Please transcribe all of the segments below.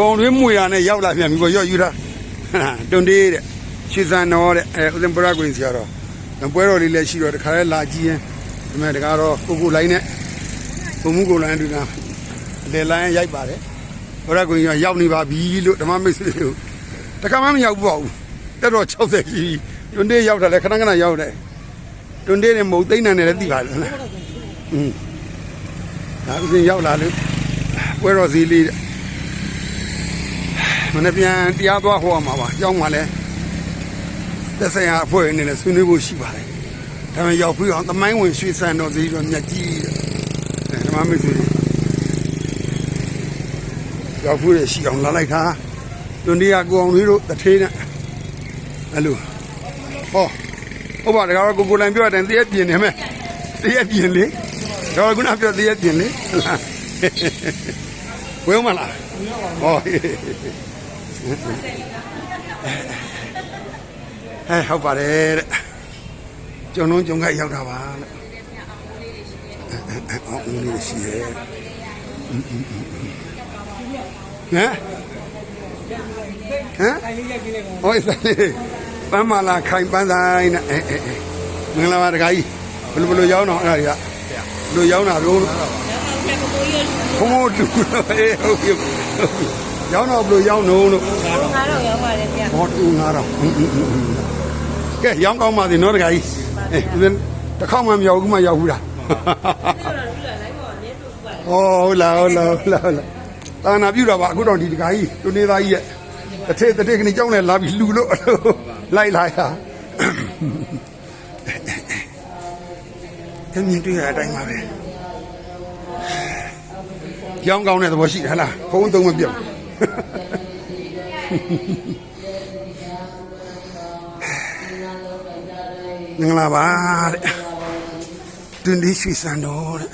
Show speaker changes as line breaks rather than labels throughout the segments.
ကောင်တွင်းမွေရနဲ့ရောက်လာပြန်ပြီပေါ့ရော့ယူတာတွန်တေးတဲ့ရွှေစံတော်တဲ့အဲဦးစင်ပရကွင်စီကတော့ပွဲတော်လေးလည်းရှိတော့တခါလဲလာကြည့်ရင်ဒီမဲ့တကားတော့ကိုကိုလိုင်းနဲ့ပုံမှုကိုလိုင်းတူတာလေလိုင်းရိုက်ပါတယ်ပရကွင်ကရောက်နေပါပြီလို့ဓမ္မမိတ်ဆွေတို့တခါမှမရောက်ဘူးပေါ့တက်တော့60ရှိပြီတွန်တေးရောက်တာလဲခဏခဏရောက်တယ်တွန်တေးနဲ့မဟုတ်သိမ့်နံနဲ့လည်းသိပါလားอืมဒါဦးစင်ရောက်လာလို့ပွဲတော်စီလေးတဲ့မ နေ့ပြန်တရားသွားဟောမှာပါအကြောင်းမှလည်းသက်ဆိုင်ရာအဖွဲ့အနေနဲ့ဆွေးနွေးဖို့ရှိပါတယ်ဒါပေမဲ့ရောက်ပြီးအောင်သမိုင်းဝင်ရွှေစံတော်စီတော့မြတ်ကြီးတဲ့ဓမ္မမိတ်ဆွေတွေရောက်ပြီးရရှိအောင်လာလိုက်တာတွန်တရားကိုအောင်လေးတို့တထေးနဲ့အဲ့လိုဟောဟုတ်ပါတကားတော့ကိုကိုလိုင်ပြောတယ်တရက်ပြင်နေမယ်တရက်ပြင်လေတော့ခုနပြောတရက်ပြင်လေဝဲမလားဟော အဲဟုတ်ပါတယ်တဲ့ကျွန်တော်ကြုံကရောက်တာပါတဲ့အောင်ဦးလေးရှိရဲ့ဟမ်ဟမ်ဟိုဆိုင်ပန်းမလာခိုင်ပန်းဆိုင်နဲ့အဲအဲအဲမင်္ဂလာပါတခါကြီးဘယ်လိုဘယ်လိုရောက်တော့အဲ့ဒါကြီးကဘယ်လိုရောက်တာတော့ဘုံဘတူလို့အေးဟုတ်ပြီ ရောက်တော့ဘယ်လိုရောက်နိုးလို့
ငါတော့ရောက်ပါတယ်ဗျာ
ဟောတူငါတော့ကဲရောင်းကောင်းပါသေးနော်တခါကြီးအဲဦးတစ်ခေါက်မှမရောက်ဘူးမှရောက်ဘူးလားဟောဟုတ်လားဟုတ်လားဟုတ်လားဟုတ်လားတာနာပြူတာပါအခုတော့ဒီတခါကြီးတူနေသားကြီးရဲ့တစ်ထည့်တစ်ထည့်ကနေကြောင်းလဲလာပြီးလှူလို့လိုက်လာတာတမင်တွေ့ရတဲ့အတိုင်းပါပဲရောင်းကောင်းတဲ့သဘောရှိတယ်ဟလားဖုံးသုံးမပြောက် မင်္ဂလာပါတဲ့တွင်ဒီရွှေစံတော်တဲ့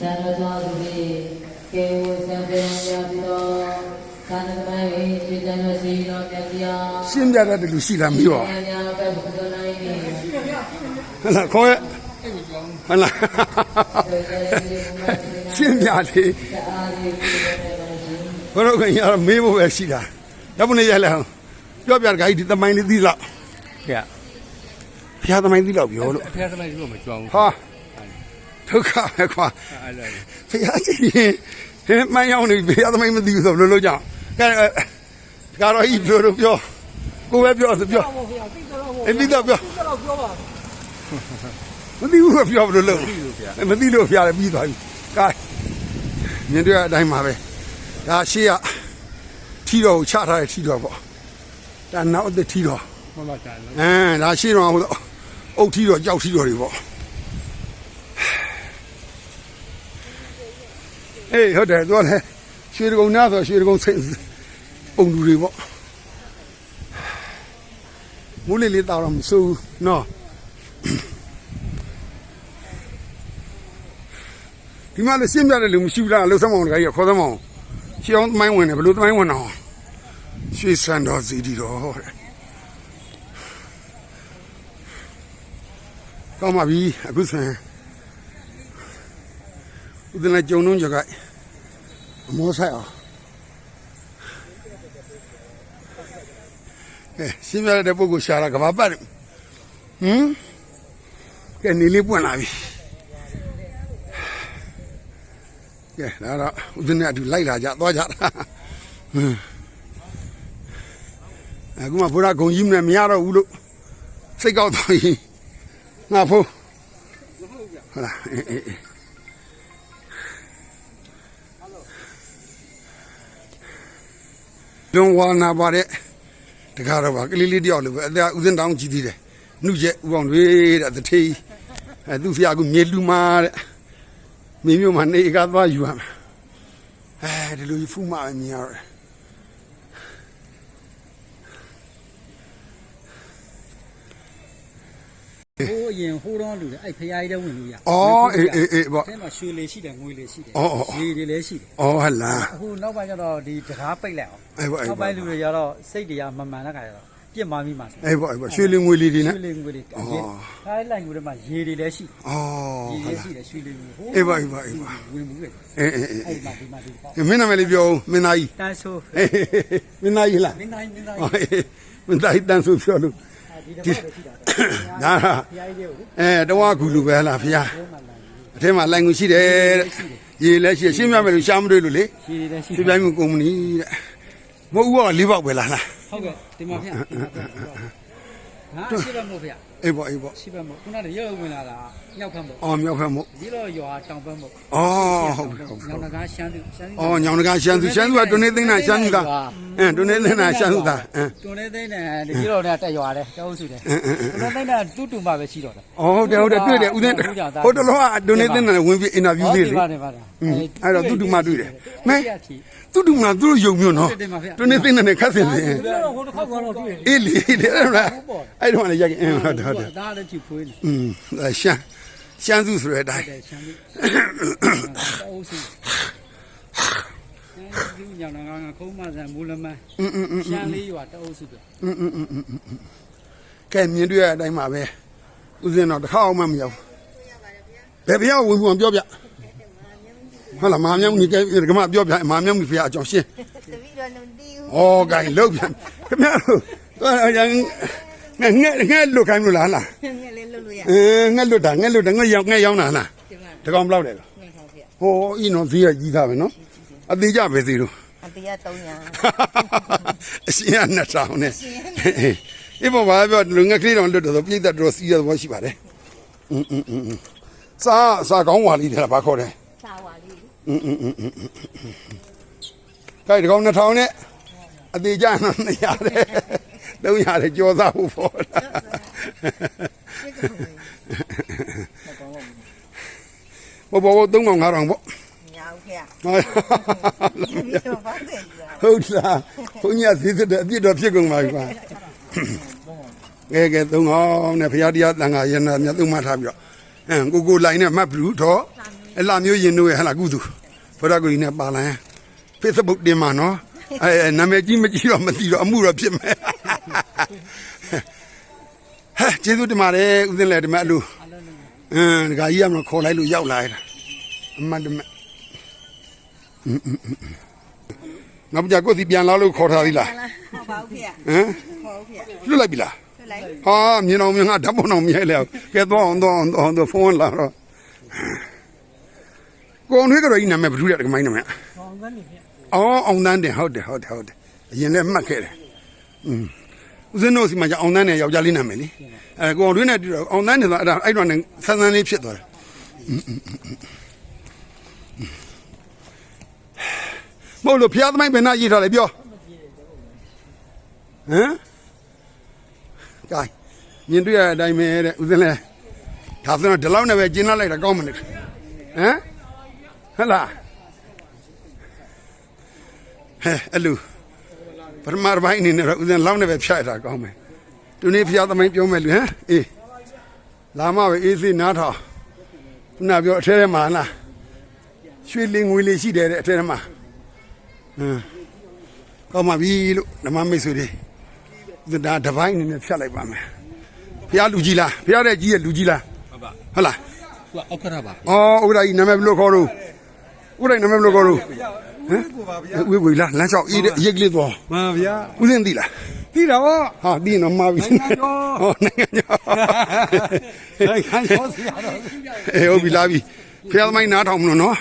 သံဃာတော်ဒီကေဝသံဃာယပိတောသံဃာမေစိတံစီနောတတိယ
ရှင်းပြတတ်တယ်လူရှိလားမပြော
ဉာဏ်ကဘုဒ္ဓနိုင်နေ
ဟလာခေါ်ရ ဟလာရှင်းပြလေဘရောခင်ရမေးဖို့ပဲရှိတာတော့ဘယ်နဲ့ရလဲပြောပြတခါကြီးဒီသမိုင်းလေးသိလောက်
ဗျာ
ဘုရားသမိုင်းသိလောက်ပြောလို့
ဖះသမိုင်းတို့မကြောက်ဘူး
ဟာဒုက္ခပဲကွာ
အဲ့ဒါ
ဘုရားကြီးဟင်းမှန်ရောက်နေဘုရားသမိုင်းမသိဘူးဆိုဘယ်လိုလုပ်ကြအောင်ကဲကတော့ဤပြောလို့ပြောကိုပဲပြောဆိုပြောအဲ့ဒီတော့ပြော မသိဘူးကပြောဘယ်လိုလုပ်
ပြီလို့ဗျာ
မသိလို့ဖျားတယ်ပြီးသွားပြီကဲမြင်တွေ့တဲ့အတိုင်းပါပဲဒါရှေ့ကထီတော်ကိုချထားတဲ့ထီတော်ပေါ့ဒါနောက်အသက်ထီတော်
မမတာလို့
အဲဒါရှေ့တော်ဟိုအုတ်ထီတော်ကြောက်ထီတော်တွေပေါ့အေးဟုတ်တယ်သူကလည်းရွှေတကုံနာဆိုရွှေတကုံစိတ်ပုံလူတွေပေါ့မူးလေးလေးတောက်တော့မစိုးဘူးနော် ဒီမှာလည်းရှင်းပြတဲ့လူမရှိဘူးလားလှုပ်ဆောင်အောင်တခါကြီးခေါ်သမောင်းရှင်းအောင်သမိုင်းဝင်တယ်ဘယ်လိုသမိုင်းဝင်အောင်ရွှေစံတော်စီတီတော်တဲ့ကောင်းပါပြီအခုဆိုရင်ဦးဇင်းလည်းကြုံလုံးကြကအမောဆိုင်အောင်အဲရှင်းပြတဲ့ပုဂ္ဂိုလ်ရှာတာကဘာပတ်ဟမ်ကဲနေလေးပွင့်လာပြီ ကဲဒါတော့ဦးဇင်းနဲ့အတူလိုက်လာကြသွားကြတာဟွန်းအခုမှဘုရားဂုံကြီးမနဲ့မရတော့ဘူးလို့စိတ်ကောက်သွားရင်ငါဖို့ဟုတ်လားအေးအေးအေးဒုံဝါနာပါတဲ့တကားတော့ပါကလေးလေးတယောက်လိုပဲအသက်ဦးဇင်းတောင်းကြည့်သေးတယ်နှုတ်ချက်ဥအောင်တွေတဲ့တထေးအဲသူ့ဖျားကမြေလူမာတဲ့ မင်းမျိုးမနေကသွားယူရမယ်အဲဒီလိုဖူးမှမြင်ရတယ်
ဟိုးအရင်ဟိုးတော့လူတယ်အဲ့ဖရားကြီးတဲ့ဝင်လို့ရ
ဩအေးအေးအေးပေါ့
အဲမှာရွှေလေးရှိတယ်ငွေလေးရှိတယ်
ဩဩဩ
ရေတွေလည်းရှိတယ်
ဩဟလာ
အခုနောက်ပိုင်းကျတော့ဒီတကားပိတ်လိုက်အောင်
အဲ့ပေါ့အဲ့
နောက်
ပေါ့
ပိုင်းလူတွေကျတော့စိတ်တွေကမမှန်တဲ့ခါကျတော့ ပြစ်မှာမိမှာဆို
အေးပေါ့အေးပေါ့ရွှေလင်ငွေလေးတွေနဲ့
ရွှေလေးငွေလေး
အော်
ရေခိုင်းလိုက်ငွေတွေမှာရေတွေလည်းရှိ
အော်
ရေလည်းရှိတယ်ရွှေလေးငွေဟိုး
အေးပါအေးပါအေးပါ
ဝင်မှုပဲ
အေးအေးအေး
အဲ့မှာဒီမှာဒီပေါ့
အေးမင်းနာမည်လေးပြောဦးမင်းသားကြီး
တန်းဆိုး
အေးမင်းသားကြီးလား
မင်းတိုင်းမင်းတိုင်း
ဟောအေးမင်းသားကြီးတန်းဆိုပြောလို့
ဒီတော့တော့ရှိတာ
ဒါက
ဖျားကြီးလေးကို
အဲတဝါကူလူပဲလားဖေ။
ဘုံမှာလာ
အထဲမှာလိုင်ငူရှိတယ်တဲ့ရေလည်းရှိတယ်ရှင်းပြမယ်လို့ရှားမတွေ့လို့လေ
ရေတွေလည်းရှိ
ပြပြမှုကုမ္ပဏီတဲ့မဟုတ်ဘူးကလေးပေါက်ပဲလားလား
ဟုတ်ကဲ့ဒီ မှာဖျားဒီမှာဖျားငါရှိပါမို့ဖျား
အေးပေါ့အေးပေါ့
ရှိပါမို့ခုနကရုပ်ဝင်လာတာရောက်ဖက်မို့
အော်မြောက်ဖက်မို့
ဒီတော့ရွာတောင်ဖက်မို့
အော်ဟုတ်ပြီဟုတ်ပြီ
ညောင်တကားရှမ်းသူရှမ်းသူ
အော်ညောင်တကာရှမ်းသူရှမ်းသူကတွနေသိန်းတာရှမ်းသူသားအင်းတွနေသိန်းတာရှမ်းသူသားအင်း
တွန်နေသိန်းတယ်ဒီတော့နဲ့တက်ရွာတယ်တောအုပ်စုတယ်တွန်နေသိန်းတာတူတူမှပဲရှိတော့တယ်
အော်ဟုတ်တယ်ဟုတ်တယ်တွေ့တယ်ဦးသိန်းဟိုတလောကတွနေသိန်းတာဝင်ပြီးအင်တာဗျူး
ဟုတ်
လေး
တယ်
လေ
ပါတယ်ပါတယ်
အဲ့တော့သူ့တူမတွေ့တယ်မဲ
မဲ
သူတူမလားသူတို့ယုံမျိုးနော်တွနေသိန်းနဲ့ခတ်စင်စင်
ဟိုတစ်ခေါက်ကတော့တွေ့တယ်
အေးလေလေအဲ့ဒါအဲ့တော့လည်းရိုက်အင်းဟုတ်တယ်ဟုတ်တယ်
ဒါလည်းကြည့်ဖွေးနေ
อืมရှမ်းရှမ်းစုဆိုတဲ့အတိုင်း
တယ်ရှမ်းသူတောအုပ်စုအဲဒီညောင်တကားကခုံးမဆန်မူလမန်း
อืมอืมอืม
ရှမ်းလေးရွာတောအုပ်စုပဲ
อืมอืมอืมอืมကဲမြင်တွေ့ရတဲ့အတိုင်းပါပဲဦးဇင်းတော့တစ်ခါအောင်မှမရောက်ဘယ်ဘုရားဝင်ဝင်ပြောပြဟုတ်လားမာမြောင်ကြီးကဲဒီကမပြောပြမာမြောင်ကြီးဖရာအကြောင်းရှင်း
တပီတော့လုံးတီးဦး
ဩဂိုင်းလောက်ပြန်ခင်ဗျားတို့တော့ရန် ငှက်ငှက်ငှက်လွတ်ခိုင်းလို့လားလား
ငှက်လေးလွတ်လို့ရ
အင်းငှက်လွတ်တာငှက်လွတ်တာငှက်ရောက်ငှက်ရောက်တာလားတကောင်ဘယ်လောက်လဲ
လားငှက်ကောင်ဗျ
ဟိုအင်းနော်ဈေးကကြီးသားပဲနော်အသေးကြပဲသေးတော့
အသေးက300
အရှင်က2000နဲ့အေးဘောဘာပြောလူငှက်ကလေးတော်လွတ်တော့ပြိတ္တတော်စီးရသဘောရှိပါတယ်အင်းအင်းအင်းစာစာကောင်းဝါလေးတယ်လားဘာခေါ်တယ်
စာဝါလေး
အင်းအင်းအင်းခိုင်တကောင်2000နဲ့အသေးကြတော့200တဲ့ 300ကြောစားဖို့ပေါ့ဘောဘောဘော3000 5000ပေါ့
ညာဦးဖေ
ဟုတ်
ဒီတော့ဘာလဲကြာ
ဟုတ်လားဘုန်းကြီးကသေးသက်တဲ့အပြစ်တော်ဖြစ်ကုန်ပါပြီကွာကဲကဲသုံးအောင်နဲ့ဘုရားတရားတန်ခါရနာမြတ်သုံးမထားပြီးတော့အင်းကိုကိုလိုင်းနဲ့မှတ်ဘူးတော့အလှမျိုးရင်တို့ရဲ့ဟလာကုသူဘုရားကိုကြီးနဲ့ပါလိုင်း Facebook တင်မှာနော်အဲနာမည်ကြီးမကြီးတော့မသိတော့အမှုတော့ဖြစ်မယ် ဟဲ့ကျေးဇူးတင်ပါတယ်ဦးစင်းလည်းဒီမဲ့အလူအင်းဒကာကြီးကမခေါ်လိုက်လို့ရောက်လာရတာအမှန်တမဲ့နောက်ကြကိုစီပြန်လာလို့ခေါ်ထားသေးလား
ဟောပါဦးဖေ
ဟမ်
ဟောဦးဖေ
လွတ်လိုက်ပြီလား
ထွက်လိုက်
ဟာမြင်အောင်မြင်ငါဓာတ်ပုံအောင်မြဲလေကဲတော့အောင်တော့အောင်တော့ဖုန်းလာတော့ကိုအောင်တွေကတော့ဤနာမည်ဘယ်သူလဲကမိုင်းနာမည်
အောင်ကန်းနေဖြင့်
အော်အောင်တန်းတင်ဟုတ်တယ်ဟုတ်တယ်ဟုတ်တယ်အရင်လည်းမှတ်ခဲ့တယ်อืม ဦးဇင်းတို့စီမှာじゃအောင်တန်းနဲ့ယောက်ျားလေးနာမည်လေအဲကိုအောင်တွေနဲ့တူတော့အောင်တန်းနဲ့ဆိုအဲ့ဒါအဲ့တော့နဲ့ဆန်းဆန်းလေးဖြစ်သွားတယ်မဟုတ်လို့ဖျားသမိုင်းဘယ်နှရေးထားလဲပြောဟမ်ကဲမြင်တွေ့ရတဲ့အတိုင်းပဲတဲ့ဦးစင်းလဲဒါဆိုတော့ဒီလောက်နဲ့ပဲကျင်းလာလိုက်တာကောင်းမလို့ဟမ်ဟဲ့လားဟဲ့အလူ ပထမတစ်ပိုင်းအနေနဲ့တော့ဦးစင်းလောက်နဲ့ပဲဖြတ်ရတာကောင်းမယ်သူနေ့ဖျားသမိုင်းပြောမယ်လူဟမ်အေးလာမပဲအေးစေးနားထောင်ခုနပြောအထဲထဲမှာလားရွှေလင်းငွေလေးရှိတယ်တဲ့အထဲထဲမှာဟမ်ကောင်းပါပြီလို့ဓမ္မမိတ်ဆွေတွေဒါတပိုင်းအနေနဲ့ဖြတ်လိုက်ပါမယ်ဖះလူကြီးလားဖះတဲ့ကြီးရဲ့လူကြီးလားဟုတ်ပါဟုတ်လား
သူကအောက်ခရပါ
အော်ဥဒ္ဒကြီးနာမည်ဘယ်လိုခေါ်တော့ဥဒ္ဒကြီးနာမည်ဘယ်လိုခေါ် တော့ဟမ်ဝေးဝေးလားလမ်းလျှောက်အေးတဲ့ရိတ်ကလေးသွား
မှန်ဗျာ
ဦးစင်းသိလား
သိတာဗော
ဟာသိရင်တော့မှားပြီ
နိုင်ငံကျော်
ဟောနိုင်ငံကျော်
နိုင်ငံကျော်ဆရာတော်
အေးဟုတ်ပြီလားပြီဖះသမိုင်းနားထောင်မလို့နော်